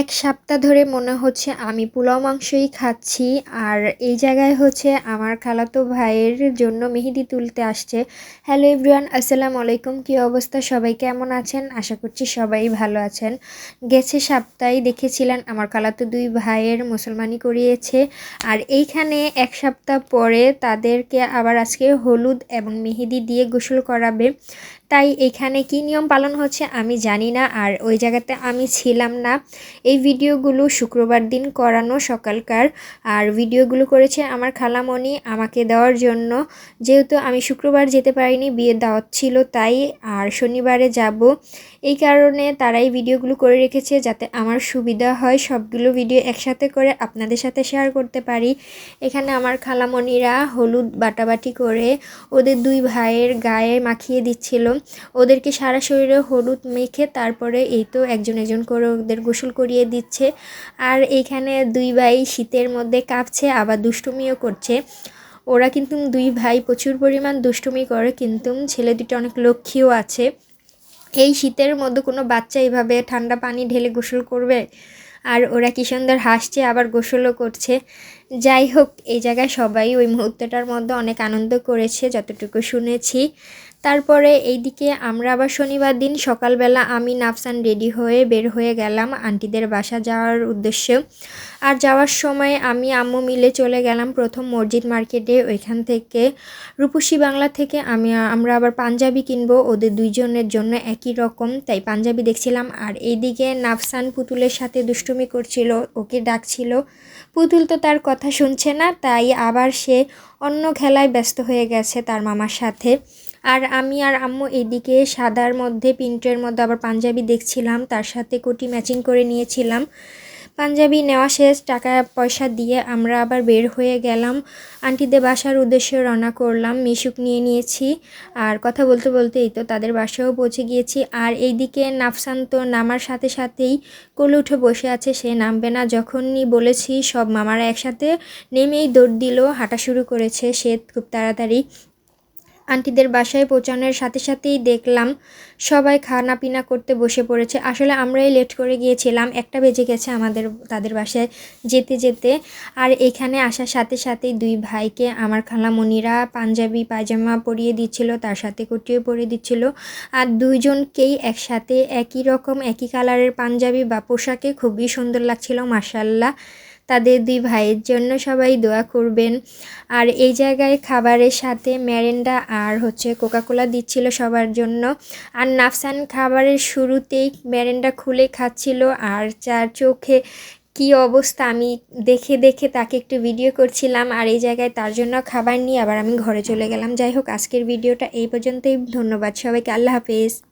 এক সপ্তাহ ধরে মনে হচ্ছে আমি পোলাও মাংসই খাচ্ছি, আর এই জায়গায় হচ্ছে আমার খালাতো ভাইয়ের জন্য মেহেদি তুলতে আসছে। হ্যালো এভরিওয়ান, আসসালামু আলাইকুম। কী অবস্থা? সবাই কেমন আছেন? আশা করছি সবাই ভালো আছেন। গেছে সপ্তাহে দেখেছিলেন আমার খালাতো দুই ভাইয়ের মুসলমানি করিয়েছে, আর এইখানে এক সপ্তাহ পরে তাদেরকে আবার আজকে হলুদ এবং মেহেদি দিয়ে গোসল করাবে। তাই এখানে কি নিয়ম পালন হচ্ছে আমি জানি না, আর ওই জায়গাতে আমি ছিলাম না। এই ভিডিওগুলো শুক্রবার দিন করানো সকালকার। আর ভিডিওগুলো করেছে আমার খালামণি আমাকে দেওয়ার জন্য। যেহেতু আমি শুক্রবার যেতে পারিনি, বিয়ে দাওয়াত ছিল তাই আর শনিবারে যাব। এই কারণে তারাই ভিডিওগুলো করে রেখেছে যাতে আমার সুবিধা হয় সবগুলো ভিডিও একসাথে করে আপনাদের সাথে শেয়ার করতে পারি। এখানে আমার খালামণিরা হলুদ বাটাবাটি করে ওদের দুই ভাইয়ের গায়ে মাখিয়ে দিচ্ছিল। ওদেরকে সারা শরীরে হলুদ মেখে তারপরে এই তো একজন একজন করে ওদের গোসল করিয়ে দিচ্ছে। আর এইখানে দুই ভাই শীতের মধ্যে কাঁপছে, আবার দুষ্টুমিও করছে। ওরা কিন্তু দুই ভাই প্রচুর পরিমাণ দুষ্টুমি করে, কিন্তু ছেলে দুটো অনেক লক্ষ্মীও আছে। এই শীতের মধ্যে কোনো বাচ্চা এইভাবে ঠান্ডা পানি ঢেলে গোসল করবে? আর ওরা কি সুন্দর হাসছে, আবার গোসলও করছে। যাই হোক এই জায়গায় সবাই ওই মুহূর্তটার মধ্যে অনেক আনন্দ করেছে, যতটুকু শুনেছি। তারপরে এইদিকে আমরা আবার শনিবার দিন সকালবেলা আমি নাফসান রেডি হয়ে বের হয়ে গেলাম আন্টিদের বাসা যাওয়ার উদ্দেশ্যে। আর যাওয়ার সময় আমি, আম্মু মিলে চলে গেলাম প্রথম মসজিদ মার্কেটে, ওইখান থেকে রূপসী বাংলা থেকে আমি, আমরা আবার পাঞ্জাবি কিনবো, ওদের দুইজনের জন্য একই রকম, তাই পাঞ্জাবি দেখছিলাম। আর এইদিকে নাফসান পুতুলের সাথে দুষ্টুমি করছিল, ওকে ডাকছিল। পুতুল তো তার শুনছে না, তাই আবার সে অন্য খেলায় ব্যস্ত হয়ে গেছে তার মামার সাথে। আর আমি আর আম্মু এদিকে সাদার মধ্যে প্রিন্টের মধ্যে আবার পাঞ্জাবি দেখছিলাম, তার সাথে কোটি ম্যাচিং করে নিয়েছিলাম। পাঞ্জাবি নেওয়া শেষ, টাকা পয়সা দিয়ে আমরা আবার বের হয়ে গেলাম। আন্টিদের বাসার উদ্দেশ্যে রওনা করলাম, মিশুক নিয়ে নিয়েছি। আর কথা বলতে বলতে এই তো তাদের বাসায়ও পৌঁছে গিয়েছি। আর এইদিকে নাফসান তো নামার সাথে সাথেই কোলে উঠে বসে আছে, সে নামবে না। যখনই বলেছি সব মামারা একসাথে নেমেই দৌড় দিল, হাঁটা শুরু করেছে। সে খুব তাড়াতাড়ি আন্টিদের বাসায় পৌঁছানোর সাথে সাথেই দেখলাম সবাই খানা পিনা করতে বসে পড়েছে। আসলে আমরাই লেট করে গিয়েছিলাম, একটা বেজে গেছে আমাদের, তাদের বাসায় যেতে যেতে। আর এখানে আসার সাথে সাথেই দুই ভাইকে আমার খালা খালামণিরা পাঞ্জাবি, পায়জামা পরিয়ে দিচ্ছিল, তার সাথে কুটিয়ে পরিয়ে দিচ্ছিল। আর দুইজনকেই একসাথে একই রকম, একই কালারের পাঞ্জাবি বা পোশাকে খুবই সুন্দর লাগছিল মার্শাল্লাহ তাদের দুই ভাইয়ের জন্য সবাই দোয়া করবেন। আর এই জায়গায় খাবারের সাথে ম্যারেন্ডা আর হচ্ছে কোকাকোলা দিচ্ছিল সবার জন্য। আর নাফসান খাবারের শুরুতেই ম্যারেন্ডা খুলে খাচ্ছিল আর চার চোখে কি অবস্থা আমি দেখে দেখে তাকে একটু ভিডিও করছিলাম আর এই জায়গায় তার জন্য খাবার নিয়ে আবার আমি ঘরে চলে গেলাম। যাই হোক, আজকের ভিডিওটা এই পর্যন্তই। ধন্যবাদ সবাইকে। আল্লাহ হাফেজ।